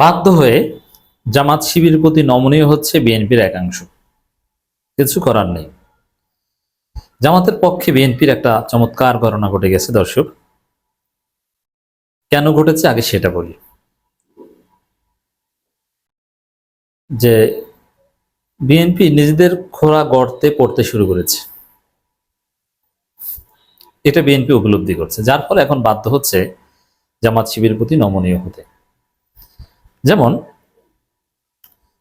বাধ্য হয়ে জামাত শিবির প্রতি নমনীয় হচ্ছে বিএনপির একাংশ। কিছু করার নেই। জামাতের পক্ষে বিএনপির একটা চমৎকার ঘটনা ঘটে গেছে, দর্শক। কেন ঘটেছে আগে সেটা বলি। যে বিএনপি নিজেদের খোরা গর্তে পড়তে শুরু করেছে। এটা বিএনপি উপলব্ধি করছে, যার ফলে এখন বাধ্য হচ্ছে জামাত শিবির প্রতি নমনীয় হতে। যেমন,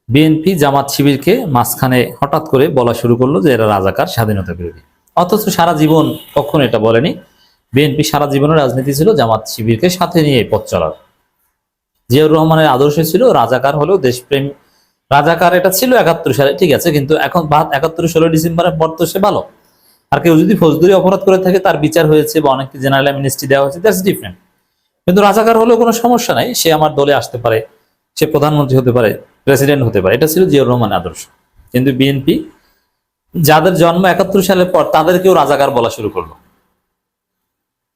বিএনপি জামাত শিবিরকে মাঝখানে হঠাৎ করে বলা শুরু করল যে এরা রাজাকার, স্বাধীনতা বিরোধী। অথচ সারা জীবন কখনো এটা বলেনি। বিএনপি সারা জীবনের রাজনীতি ছিল জামাত শিবিরকে সাথে নিয়ে পথ চলার। জিয়াউর রহমানের আদর্শ ছিল রাজাকার হলেও দেশপ্রেম, রাজাকার এটা ছিল একাত্তর সালে, ঠিক আছে, কিন্তু এখন একাত্তর ষোলো ডিসেম্বরের পর তো সে ভালো। আর কেউ যদি ফৌজদারি অপরাধ করে থাকে, তার বিচার হয়েছে বা অনেককে জেনারেল অ্যামনিস্টি দেওয়া হয়েছে, দ্যাটস ডিফারেন্ট। কিন্তু রাজাকার হলেও কোনো সমস্যা নাই, সে আমার দলে আসতে পারে। সে প্রধানমন্ত্রী হতে পারে প্রেসিডেন্ট হতে পারে, এটা ছিল জিয়াউর রহমান আদর্শ। কিন্তু বিএনপি যাদের জন্ম একাত্তর সালের পর, তাদেরকেও রাজাকার বলা শুরু করল।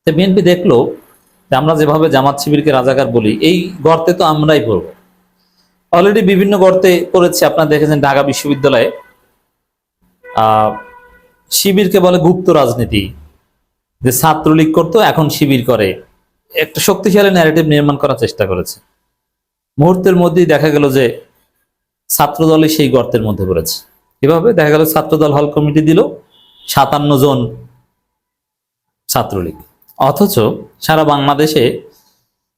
বিএনপি দেখল যে আমরা যেভাবে জামাত শিবিরকে রাজাকার বলি, এই গর্তে তো আমরাই পড়ব। অলরেডি বিভিন্ন গর্তে পড়েছে, আপনারা দেখেছেন ঢাকা বিশ্ববিদ্যালয়ে। শিবিরকে বলে গুপ্ত রাজনীতি। যে ছাত্রলীগ করতো, এখন শিবির করে। একটা শক্তিশালী ন্যারেটিভ নির্মাণ করার চেষ্টা করেছে। মুহূর্তের মধ্যেই দেখা গেল যে ছাত্রদলই সেই গর্তের মধ্যে পড়েছে। এভাবে দেখা গেল ছাত্রদল হল কমিটি দিল সাতান্ন জন ছাত্রলীগ। অথচ সারা বাংলাদেশে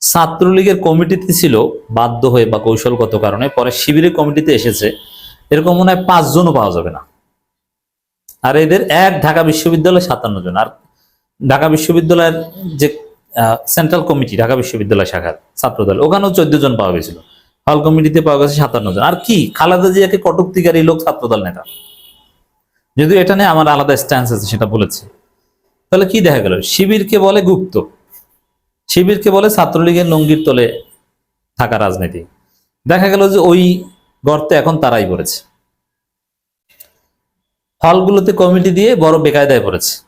ছাত্রলীগের কমিটিতে ছিল, বাধ্য হয়ে বা কৌশলগত কারণে পরে শিবিরের কমিটিতে এসেছে, এরকম মনে হয় পাঁচজনও পাওয়া যাবে না। আর এদের এক ঢাকা বিশ্ববিদ্যালয় সাতান্ন জন। আর ঢাকা বিশ্ববিদ্যালয়ের যে সেন্ট্রাল কমিটি ঢাকা বিশ্ববিদ্যালয় শাখার ছাত্রদল, ওখানেও চোদ্দ জন পাওয়া গেছিল। হল কমিটিতে পাওয়া গেছে সাতান্ন জন। আর কি? খালেদা জিয়াকে কটুক্তিকারী লোক ছাত্রদল নেতা। যদিও এটা নিয়ে আমার আলাদা স্ট্যান্স আছে, সেটা বলেছে। তাহলে কি দেখা গেল? শিবিরকে বলে গুপ্ত। শিবিরকে বলে ছাত্রলীগের লঙ্গির তলে থাকা রাজনীতি। দেখা গেল যে ওই গর্তে এখন তারাই পড়েছে। হলগুলোতে কমিটি দিয়ে বড় বেকায়দায় পড়েছে।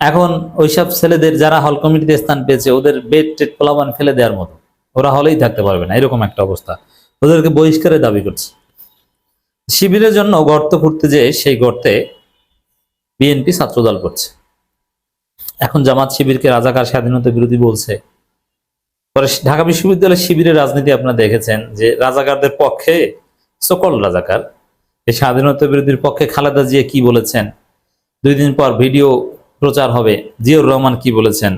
এখন ওইসব ছেলেদের যারা হল কমিটিতে স্থান পেয়েছে, ওদের বেড টেট পোলাবান ফেলে দেওয়ার মতো। ওরা হলেই থাকতে পারবে না, এরকম একটা অবস্থা। ওদেরকে বহিষ্কারের দাবি করছে। শিবিরের জন্য গর্ত খুঁড়তে যেয়ে সেই গর্তে বিএনপি ছাত্রদল করছে। এখন জামাত শিবিরকে রাজাকার স্বাধীনতা বিরোধী বলছে। পরে ঢাকা বিশ্ববিদ্যালয়ের শিবিরের রাজনীতি আপনারা দেখেছেন যে রাজাকারদের পক্ষে সকল রাজাকার, এই স্বাধীনতা বিরোধীর পক্ষে খালেদা জিয়া কি বলেছেন? দুই দিন পর ভিডিও প্রচার হবে। জিয়র রহমান কি বলেছেন?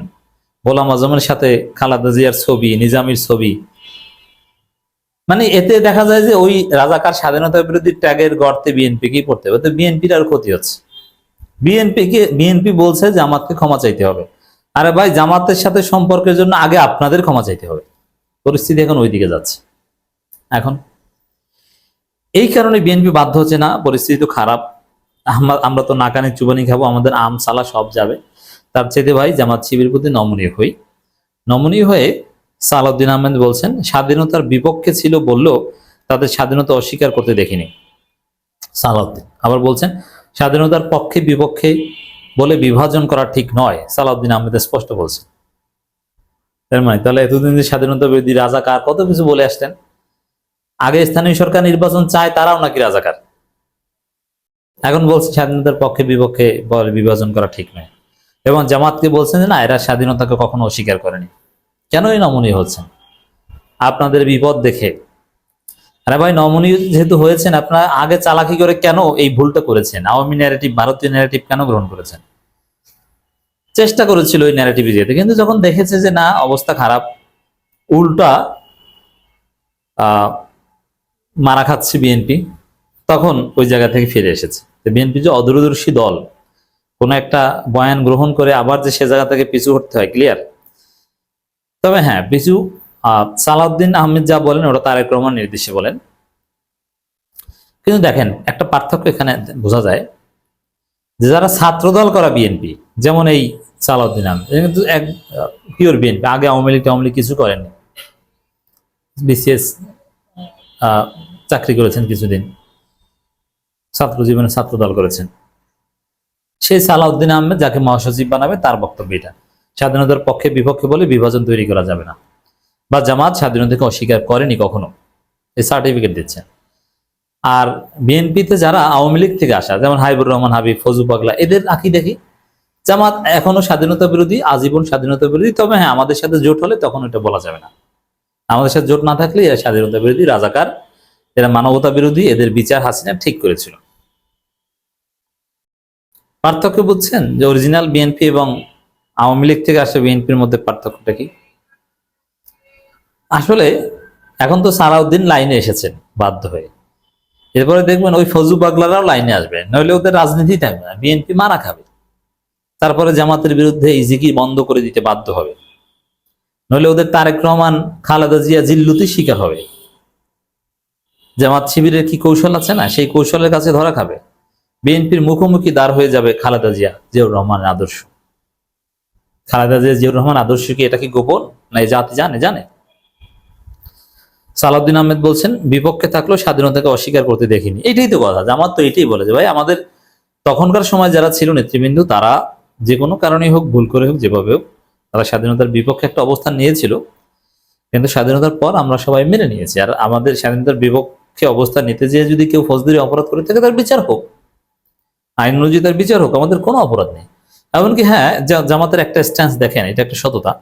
গোলাম আজমের সাথে খালাদা জিয়ার ছবি, নিজামির ছবি। মানে এতে দেখা যায় যে ওই রাজাকার স্বাধীনতা বিরোধী ট্যাগের গর্তে বিএনপি কি পড়তে হবে? তো বিএনপির আর ক্ষতি হচ্ছে। বিএনপি কে, বিএনপি বলছে জামাতকে ক্ষমা চাইতে হবে। আরে ভাই, জামাতের সাথে সম্পর্কের জন্য আগে আপনাদের ক্ষমা চাইতে হবে। পরিস্থিতি এখন ওইদিকে যাচ্ছে। এখন এই কারণে বিএনপি বাধ্য হচ্ছে না, পরিস্থিতি তো খারাপ। আমরা তো নাকানি চুবানি খাব, আমাদের আম, সালা সব যাবে। তার চাইতে ভাই জামাত শিবির প্রতি নমনীয় হই। নমনীয় হয়ে সালাউদ্দিন আহমেদ বলছেন, স্বাধীনতার বিপক্ষে ছিল বললেও তাদের স্বাধীনতা অস্বীকার করতে দেখিনি। সালাউদ্দিন আবার বলছেন, স্বাধীনতার পক্ষে বিপক্ষে বলে বিভাজন করা ঠিক নয়, সালাউদ্দিন আহমেদ স্পষ্ট বলছেন। তার মানে তাহলে এতদিন যে স্বাধীনতা বিরোধী রাজাকার কত কিছু বলে আসতেন? আগে স্থানীয় সরকার নির্বাচন চায়, তারাও নাকি রাজাকার। এখন বলছে স্বাধীনতার পক্ষে বিপক্ষে বিভাজন করা ঠিক নয়। এবং জামাতকে বলছেন যে না, এরা স্বাধীনতাকে কখনো অস্বীকার করেনি। কেনই নমনীয় হচ্ছেন? আপনাদের বিপদ দেখে। আরে ভাই, নমনীয় যেহেতু হয়েছেন, আপনারা আগে চালাকি করে কেন এই ভুলটা করেছেন? আওয়ামী ন্যারেটিভ ভারতীয় ন্যারেটিভ কেন গ্রহণ করেছেন? চেষ্টা করেছিল ওই ন্যারেটিভে যেতে, কিন্তু যখন দেখেছে যে না, অবস্থা খারাপ, উল্টা মারা খাচ্ছে বিএনপি, তখন ওই জায়গা থেকে ফিরে এসেছে। বিএনপি যে অদূরদর্শী দল, কোনো একটা বয়ান গ্রহণ করে আবার যে সে জায়গা থেকে পিছু হটতে হয় ক্লিয়ার তবে হ্যাঁ পিছু সালাউদ্দিন আহমেদ যা বলেন, ওটা তারেক রহমান নির্দেশে বলেন। কিন্তু দেখেন, একটা পার্থক্য এখানে বোঝা যায় যে যারা ছাত্রদল করা বিএনপি, যেমন এই সালাউদ্দিন আহমেদ কিন্তু এক পিওর বিএনপি, আগে আওয়ামী লীগ আওয়ামী লীগ কিছু করেননি। বিসিএস চাকরি করেছেন কিছুদিন। ছাত্র জীবনে ছাত্র দল করেছেন। সেই সালাউদ্দিন আহমেদ যাকে মহাসচিব বানাবে, তার বক্তব্য এটা। স্বাধীনতার পক্ষে বিপক্ষে বলে বিভাজন তৈরি করা যাবে না। বা জামাত স্বাধীনতাকে অস্বীকার করেনি কখনো। এই সার্টিফিকেট দিচ্ছেন। আর বিএনপিতে যারা আওয়ামী লীগ থেকে আসা, যেমন হাইবুর রহমান, হাবিব, ফজু পাগলা, এদের আঁকি দেখি জামাত এখনও স্বাধীনতা বিরোধী, আজীবন স্বাধীনতা বিরোধী, তবে হ্যাঁ আমাদের সাথে জোট হলে তখন এটা বলা যাবে না। আমাদের সাথে জোট না থাকলে স্বাধীনতা বিরোধী, রাজাকার এরা মানবতা বিরোধী এদের বিচার হাসিনা ঠিক করেছিল। পার্থক্য বুঝছেন যে অরিজিনাল বিএনপি এবং আওয়ামী লীগ থেকে আসা বিএনপির মধ্যে পার্থক্যটা কি? আসলে এখন তো সালাউদ্দিন লাইনে এসেছেন, বাধ্য হয়ে। এরপরে দেখবেন ওই ফজু বাগলারাও লাইনে আসবে, নইলে ওদের রাজনীতি থাকবে না বিএনপি মারা খাবে। তারপরে জামাতের বিরুদ্ধে ইজিকি বন্ধ করে দিতে বাধ্য হবে। নইলে ওদের তারেক রহমান, খালেদা জিয়া জিল্লুতি শিকার হবে। জামাত শিবিরের কি কৌশল আছে না? সেই কৌশলের কাছে ধরা খাবে। বিএনপির মুখোমুখি দাঁড় হয়ে যাবে খালেদা জিয়া, জিয়াউর রহমানের আদর্শ। খালেদা জিয়া, জিয়াউর রহমান আদর্শ কি এটা কি গোপন? না জাতি জানে? জানে। সালাউদ্দিন আহমেদ বলছেন, বিপক্ষে থাকলেও স্বাধীনতাকে অস্বীকার করতে দেখিনি। এটাই তো কথা। জামাত তো এটাই বলে যে, ভাই, আমাদের তখনকার সময় যারা ছিল নেতৃবৃন্দ, তারা যে কোনো কারণেই হোক, ভুল করে হোক, যেভাবে হোক, তারা স্বাধীনতার বিপক্ষে একটা অবস্থান নিয়েছিল। কিন্তু স্বাধীনতার পর আমরা সবাই মেনে নিয়েছি। আর আমাদের স্বাধীনতার বিপক্ষে অবস্থান নিতে যেয়ে যদি কেউ ফৌজদারি অপরাধ করে থাকে তার বিচার হোক। আইন অনুযায়ী তার বিচার হোক, আমাদের কোনো অপরাধ নেই। এমনকি হ্যাঁ জামাতের একটা স্ট্যান্স দেখেন, এটা একটা সততা।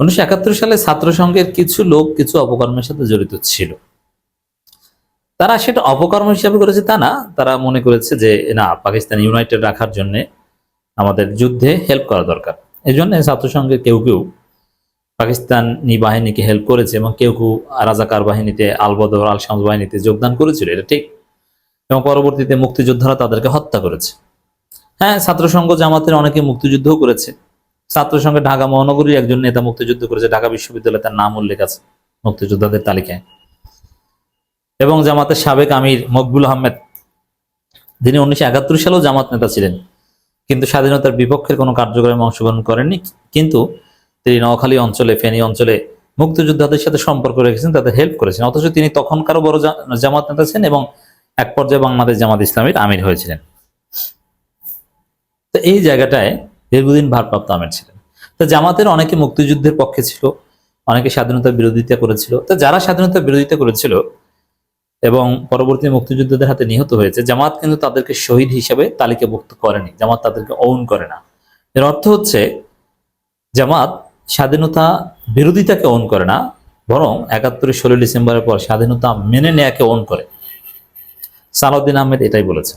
উনিশশো একাত্তর সালে ছাত্র সংঘের কিছু লোক কিছু অপকর্মের সাথে জড়িত ছিল। তারা সেটা অপকর্ম হিসাবে করেছে তা না, তারা মনে করেছে যে, না, পাকিস্তান ইউনাইটেড রাখার জন্য আমাদের যুদ্ধে হেল্প করা দরকার। এই জন্য ছাত্র সংঘের কেউ কেউ পাকিস্তানি বাহিনীকে হেল্প করেছে এবং কেউ কেউ রাজাকার বাহিনীতে, আলবদর আল শামস বাহিনীতে যোগদান করেছিল, এটা ঠিক। এবং পরবর্তীতে মুক্তিযোদ্ধারা তাদেরকে হত্যা করেছে। হ্যাঁ ছাত্রসংঘ জামাতের অনেকে মুক্তিযুদ্ধও করেছে। ছাত্র সংঘে ঢাকা মহানগরীর একজন নেতা মুক্তিযুদ্ধ করেছে, ঢাকা বিশ্ববিদ্যালয়ে তার নাম উল্লেখ আছে মুক্তিযোদ্ধাদের তালিকায়। এবং জামাতের সাবেক আমির মকবুল আহমেদ তিনি উনিশশো একাত্তর সালেও জামাত নেতা ছিলেন, কিন্তু স্বাধীনতার বিপক্ষের কোনো কার্যক্রমে অংশগ্রহণ করেননি। কিন্তু তিনি নোয়াখালী অঞ্চলে, ফেনী অঞ্চলে মুক্তিযোদ্ধাদের সাথে সম্পর্ক রেখেছেন, তাদের হেল্প করেছেন। অথচ তিনি তখনকারও বড় জামাত নেতা ছিলেন এবং এক পর্যায়ে বাংলাদেশ জামাত ইসলামীর আমির হয়েছিলেন। তো এই জায়গাটায় দীর্ঘদিন ভারপ্রাপ্ত আমির ছিলেন। তো জামাতের অনেকে মুক্তিযুদ্ধের পক্ষে ছিল, অনেকে স্বাধীনতার বিরোধিতা করেছিল। তো যারা স্বাধীনতার বিরোধিতা করেছিল এবং পরবর্তী মুক্তিযুদ্ধদের হাতে নিহত হয়েছে, জামাত কিন্তু তাদেরকে শহীদ হিসেবে তালিকাভুক্ত করেনি। জামাত তাদেরকে অউন করে না। এর অর্থ হচ্ছে, জামাত স্বাধীনতা বিরোধিতাকে অন করে না, বরং একাত্তরের ষোলো ডিসেম্বরের পর স্বাধীনতা মেনে নেয়াকে অন করে। সালাউদ্দিন আহমেদ এটাই বলেছে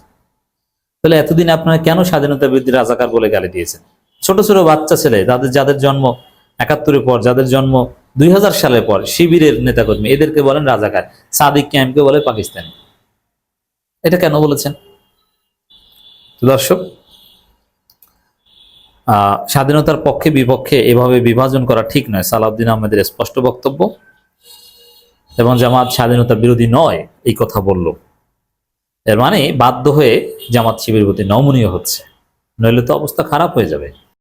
তাহলে এতদিন আপনারা কেন স্বাধীনতা বিরোধী রাজাকার বলে গালি দিয়েছেন? ছোট ছোট বাচ্চা ছেলে যাদের যাদের জন্ম একাত্তরের পর, যাদের জন্ম দুই হাজার সালের পর, শিবিরের নেতাকর্মী, এদেরকে বলেন রাজাকার, সাদিক ক্যাম্পকে বলে পাকিস্তানি। এটা কেন বলেছেন? দর্শক স্বাধীনতার পক্ষে বিপক্ষে এভাবে বিভাজন করা ঠিক নয়। সালাউদ্দিন আহমেদের স্পষ্ট বক্তব্য, এবং জামাত স্বাধীনতা বিরোধী নয়, এই কথা বলল। এর মানে বাধ্য হয়ে জামাত শিবির প্রতি নমনীয় হচ্ছে। নইলে তো অবস্থা খারাপ হয়ে যাবে।